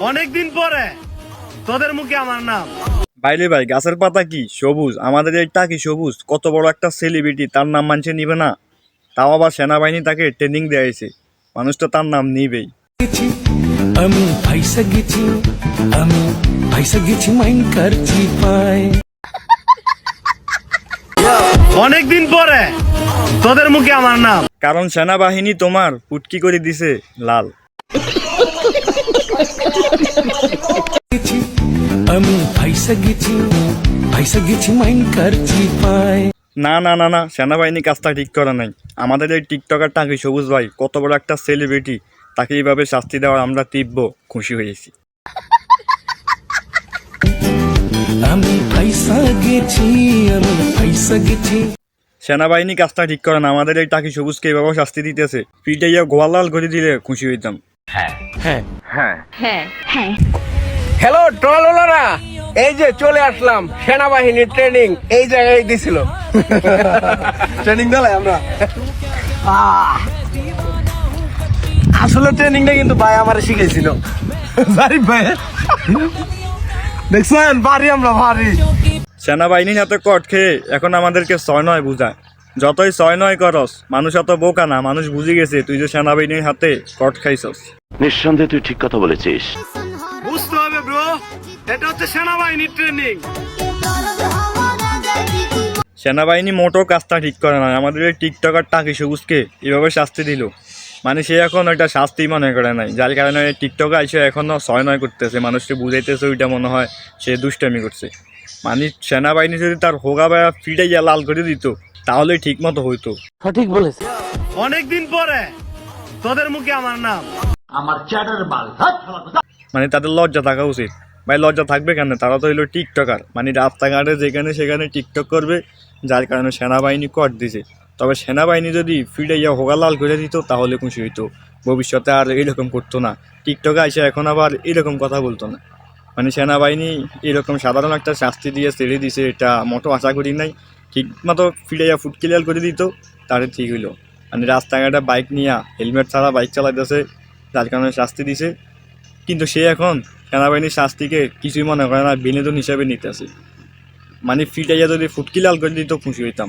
অনেকদিন পরে তোদের মুখে আমার নাম। বাইরে ভাই গাছের পাতা কি? সবুজ। আমাদের এইটা কি সবুজ। কত বড় একটা সেলিব্রিটি তার নাম মানছে নিবে না। তাও আবার সেনাবাহিনী তাকে ট্রেনিং দেয়াইছে মানুষ তো তার নাম নিবেই। আমি পয়সা গেছি আমি পয়সা গেছি মাইন করছি পায়। অনেকদিন পরে তোদের মুখে আমার নাম। কারণ সেনাবাহিনী তোমার পুটকি করে দিছে লাল। আমি পয়সা গেছি পয়সা গেছি মাইন করছি পায় না না না না, সেনাবাহিনী কাজটা ঠিক করা নাই। আমাদের এই টিকটকার টাকি সবুজ ভাই, কত বড় একটা সেলিব্রিটি তাকে এইভাবে শাস্তি দেওয়ার আমরা তীব্র খুশি হয়েছি। আমি পয়সা গেছি আমি পয়সা গেছি সেনাবাহিনী কাজটা ঠিক করে না, আমাদের এই টাকি সবুজকে এইভাবে শাস্তি দিতেছে। পিটাইয়া গোয়ালাল করে দিলে খুশি হইতাম। হ্যালো ট্রলোলারা এই যে চলে আসলাম সেনাবাহিনীর ট্রেনিং এই জায়গায় দিছিল। ট্রেনিং দিলাই আমরা? আসলে ট্রেনিংটা কিন্তু ভাই আমার শিখেছিল জারিফ ভাই। দেখছেন? বাড়ি আমরা বাড়ি সেনাবাহিনীর হাতে কট খেয়ে এখন আমাদেরকে ছয় নয় বুঝায়। যতই ছয় নয় করস মানুষ এত বোকা না মানুষ বুঝে গেছে তুই যে সেনাবাহিনীর হাতে কট খাইছস। নিঃসন্দেহে তুই ঠিক কথা বলেছিস। বুঝতে হবে ব্রো এটা হচ্ছে সেনাবাহিনীর ট্রেনিং সেনাবাহিনী মোটো কাজটা ঠিক করে না আমাদের এই টিকটকার টাকি সবুজকে এভাবে শাস্তি দিল। মানে সে এখন ওইটা শাস্তি মনে করে নাই যার কারণে এই টিকটকে এসে এখনও ছয় নয় করতেছে মানুষকে বুঝাইতেছে ওইটা মনে হয় সে দুষ্টামি করছে। মানে সেনাবাহিনী যদি তার হোগা বেড়া ফিটাইয়া লাল করে দিত তাহলে ঠিক মতো হইতো। সঠিক বলেছে। অনেকদিন পরে তোদের মুখে আমার নাম। আমার চ্যাটার বাল মানে তাদের লজ্জা থাকা উচিত। ভাই লজ্জা থাকবে কেন? তারা তো হইল টিকটকার। মানে রাস্তাঘাটে যেখানে সেখানে টিকটক করবে যার কারণে সেনাবাহিনী কর দিছে। তবে সেনাবাহিনী যদি ফিরাইয়া হোগা লাল করে দিত তাহলে খুশি হইতো। ভবিষ্যতে আর এরকম করতো না। টিকটকে এসে এখন আবার এরকম কথা বলতো না। মানে সেনাবাহিনী এরকম সাধারণ একটা শাস্তি দিয়ে ছেড়ে দিছে এটা মোটো আশা করি নাই। ঠিক মতো ফিরাইয়া ফুট ক্লিয়ার করে দিত, তাহলে ঠিক হইল। মানে রাস্তাঘাটে বাইক নিয়ে হেলমেট ছাড়া বাইক চালাইতেছে, যার কারণে শাস্তি দিছে। কিন্তু সে এখন সেনাবাহিনীর শাস্তিকে কিছুই মনে করে না, বিনোদন হিসাবে নিতেছে। মানে ফিটাইয়া যদি ফুটকি লাল করে দিত, খুশি হইতাম।